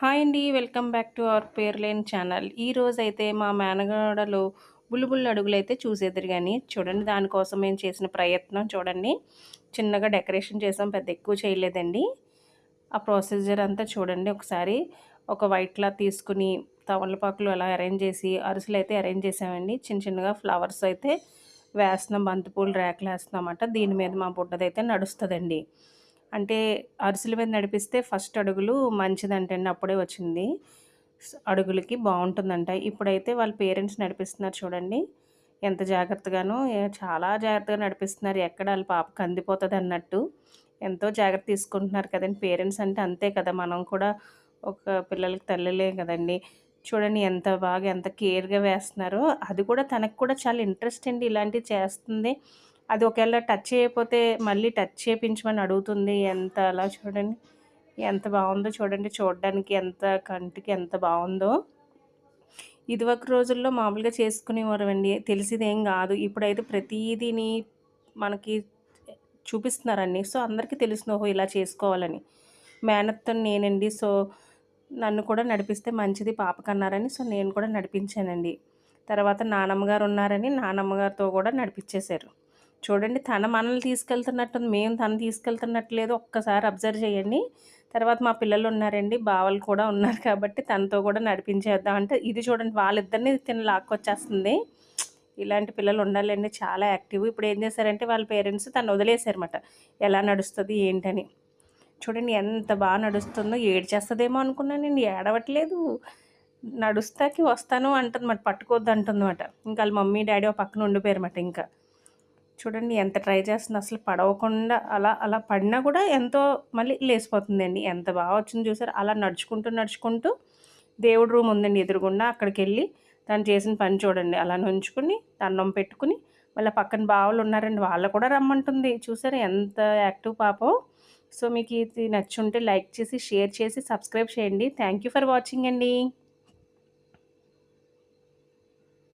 Hi అండి welcome back to our పేర్లేని channel. ఈ రోజైతే మా మేనగాడలో బుల్లుబుల్లు అడుగులు అయితే చూసేద్దరు కానీ చూడండి దానికోసం మేము చేసిన ప్రయత్నం చూడండి. చిన్నగా డెకరేషన్ చేసాం పెద్ద ఎక్కువ చేయలేదండి. ఆ ప్రొసీజర్ అంతా చూడండి ఒకసారి. ఒక వైట్ క్లాత్ తీసుకుని తవలపాకులు అలా అరేంజ్ చేసి అరుసులు అయితే అరేంజ్ చేసామండి. చిన్న చిన్నగా ఫ్లవర్స్ అయితే వేస్తున్నాం బంతిపూలు ర్యాకులు అన్నమాట. దీని మీద మా బుడ్డదైతే నడుస్తుందండి. అంటే అరిసెల మీద నడిపిస్తే ఫస్ట్ అడుగులు మంచిదంటండి అప్పుడే వచ్చింది. అడుగులకి బాగుంటుందంట. ఇప్పుడైతే వాళ్ళ పేరెంట్స్ నడిపిస్తున్నారు చూడండి. ఎంత జాగ్రత్తగానో చాలా జాగ్రత్తగా నడిపిస్తున్నారు. ఎక్కడ వాళ్ళ పాప కందిపోతుంది అన్నట్టు. ఎంతో జాగ్రత్త తీసుకుంటున్నారు కదండి. పేరెంట్స్ అంటే అంతే కదా. మనం కూడా ఒక పిల్లలకి తల్లిలే కదండి. చూడండి ఎంత బాగా ఎంత కేర్గా వేస్తున్నారో. అది కూడా తనకు కూడా చాలా ఇంట్రెస్ట్ అండి. ఇలాంటివి చేస్తుంది. అది ఒకవేళ టచ్ చేయకపోతే మళ్ళీ టచ్ చేయించమని అడుగుతుంది. ఎంత అలా చూడండి. ఎంత బాగుందో చూడండి. చూడడానికి ఎంత కంటికి ఎంత బాగుందో. ఇదివరకు రోజుల్లో మామూలుగా చేసుకునేవారండి తెలిసిదేం కాదు. ఇప్పుడైతే ప్రతిదీని మనకి చూపిస్తున్నారండి. సో అందరికీ తెలిసిన ఓహో ఇలా చేసుకోవాలని. మేనత్తో నేనండి. సో నన్ను కూడా నడిపిస్తే మంచిది పాపకన్నారని సో నేను కూడా నడిపించానండి. తర్వాత నానమ్మగారు ఉన్నారని నానమ్మగారితో కూడా నడిపించేశారు. చూడండి తన మనల్ని తీసుకెళ్తున్నట్టుంది మేము తను తీసుకెళ్తున్నట్టు లేదు ఒక్కసారి అబ్జర్వ్ చేయండి. తర్వాత మా పిల్లలు ఉన్నారండి బావలు కూడా ఉన్నారు కాబట్టి తనతో కూడా నడిపించేద్దాం అంటే ఇది చూడండి వాళ్ళిద్దరిని తిన లాక్కొచ్చేస్తుంది. ఇలాంటి పిల్లలు ఉండాలండి చాలా యాక్టివ్. ఇప్పుడు ఏం చేశారంటే వాళ్ళ పేరెంట్స్ తను వదిలేశారన్నమాట. ఎలా నడుస్తుంది ఏంటని. చూడండి ఎంత బాగా నడుస్తుందో ఏడ్చేస్తుందేమో అనుకున్నాను నేను ఏడవట్లేదు. నడుస్తాకి వస్తాను అంటుంది మాట పట్టుకోవద్దు అంటుందన్నమాట ఇంకా వాళ్ళ మమ్మీ డాడీ ఒక పక్కన ఉండిపోయారన్నమాట ఇంకా. చూడండి ఎంత ట్రై చేస్తుంది అసలు పడవకుండా అలా అలా పడినా కూడా ఎంతో మళ్ళీ లేసిపోతుందండి. ఎంత బాగా వచ్చింది చూసారు? అలా నడుచుకుంటూ నడుచుకుంటూ దేవుడు రూమ్ ఉందండి ఎదురుగుండా. అక్కడికి వెళ్ళి తను చేసిన పని చూడండి. అలా నుంచుకుని దండం పెట్టుకుని మళ్ళీ పక్కన బావులు ఉన్నారండి. వాళ్ళు కూడా రమ్మంటుంది. చూసారు? ఎంత యాక్టివ్ పాపం. సో మీకు ఇది నచ్చుంటే లైక్ చేసి షేర్ చేసి సబ్స్క్రైబ్ చేయండి. థ్యాంక్ యూ ఫర్ వాచింగ్ అండి.